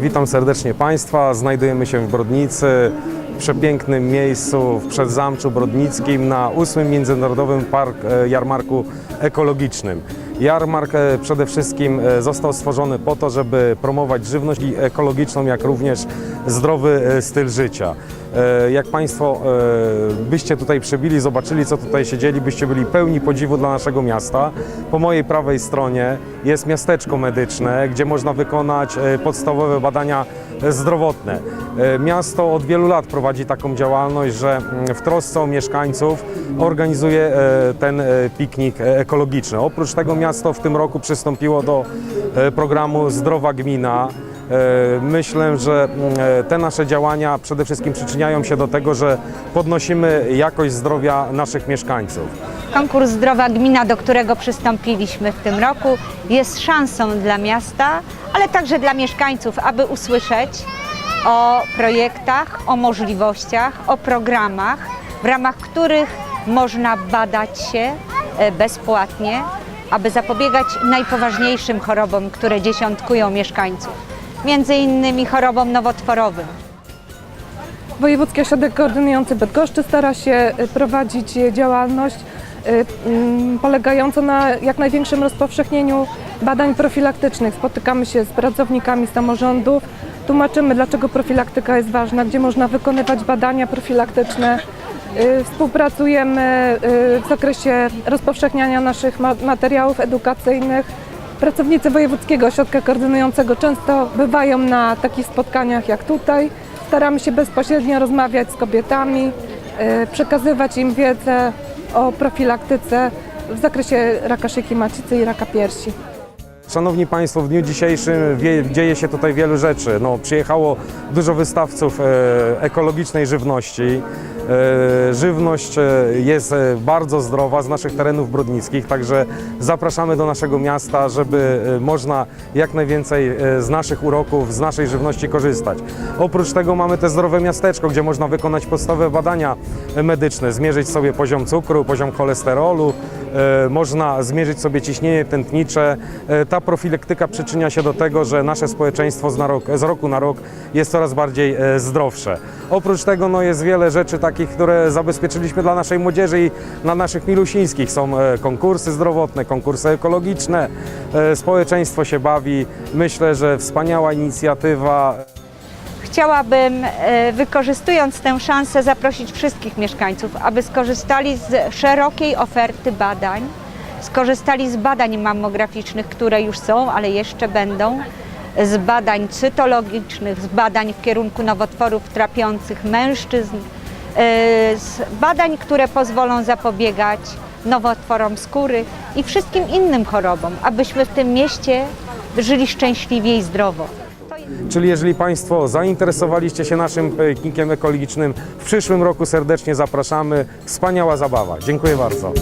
Witam serdecznie Państwa. Znajdujemy się w Brodnicy, w przepięknym miejscu w Przedzamczu Brodnickim na ósmym Międzynarodowym Park, e, Jarmarku Ekologicznym. Jarmark e, przede wszystkim e, został stworzony po to, żeby promować żywność ekologiczną, jak również zdrowy styl życia. E, Jak Państwo e, byście tutaj przybili, zobaczyli co tutaj się dzieje, byście byli pełni podziwu dla naszego miasta. Po mojej prawej stronie jest miasteczko medyczne, gdzie można wykonać e, podstawowe badania zdrowotne. Miasto od wielu lat prowadzi taką działalność, że mm, w trosce o mieszkańców organizuje ten piknik ekologiczny. Oprócz tego miasto w tym roku przystąpiło do programu Zdrowa Gmina. E, Myślę, że mm, e, te nasze działania przede wszystkim przyczyniają się do tego, że podnosimy jakość zdrowia naszych mieszkańców. Konkurs Zdrowa Gmina, do którego przystąpiliśmy w tym roku, jest szansą dla miasta, ale także dla mieszkańców, aby usłyszeć o projektach, o możliwościach, o programach, w ramach których można badać się e, bezpłatnie, aby zapobiegać najpoważniejszym chorobom, które dziesiątkują mieszkańców, między innymi chorobom nowotworowym. Wojewódzki Ośrodek Koordynujący Bydgoszczy stara się y, prowadzić y, działalność y, mm, polegającą na jak największym rozpowszechnieniu badań profilaktycznych. Spotykamy się z pracownikami samorządów, tłumaczymy dlaczego profilaktyka jest ważna, gdzie można wykonywać badania profilaktyczne. Współpracujemy w zakresie rozpowszechniania naszych ma- materiałów edukacyjnych. Pracownicy Wojewódzkiego Ośrodka Koordynującego często bywają na takich spotkaniach jak tutaj. Staramy się bezpośrednio rozmawiać z kobietami, y, przekazywać im wiedzę o profilaktyce w zakresie raka szyjki macicy i raka piersi. Szanowni Państwo, w dniu dzisiejszym wie, dzieje się tutaj wielu rzeczy. No, przyjechało dużo wystawców e, ekologicznej żywności. E, żywność e, jest e, bardzo zdrowa z naszych terenów brodnickich, także zapraszamy do naszego miasta, żeby e, można jak najwięcej z naszych uroków, z naszej żywności korzystać. Oprócz tego mamy te zdrowe miasteczko, gdzie można wykonać podstawowe badania medyczne, zmierzyć sobie poziom cukru, poziom cholesterolu, e, można zmierzyć sobie ciśnienie tętnicze. E, Ta profilaktyka przyczynia się do tego, że nasze społeczeństwo z, roku na rok jest coraz bardziej e, zdrowsze. Oprócz tego no, jest wiele rzeczy takich, które zabezpieczyliśmy dla naszej młodzieży i na naszych milusińskich. Są konkursy zdrowotne, konkursy ekologiczne, społeczeństwo się bawi. Myślę, że wspaniała inicjatywa. Chciałabym, e, wykorzystując tę szansę, zaprosić wszystkich mieszkańców, aby skorzystali z szerokiej oferty badań, skorzystali z badań mammograficznych, które już są, ale jeszcze będą, z badań cytologicznych, z badań w kierunku nowotworów trapiących mężczyzn, e, z badań, które pozwolą zapobiegać nowotworom skóry i wszystkim innym chorobom, abyśmy w tym mieście żyli szczęśliwie i zdrowo. Czyli jeżeli Państwo zainteresowaliście się naszym piknikiem ekologicznym, w przyszłym roku serdecznie zapraszamy. Wspaniała zabawa. Dziękuję bardzo.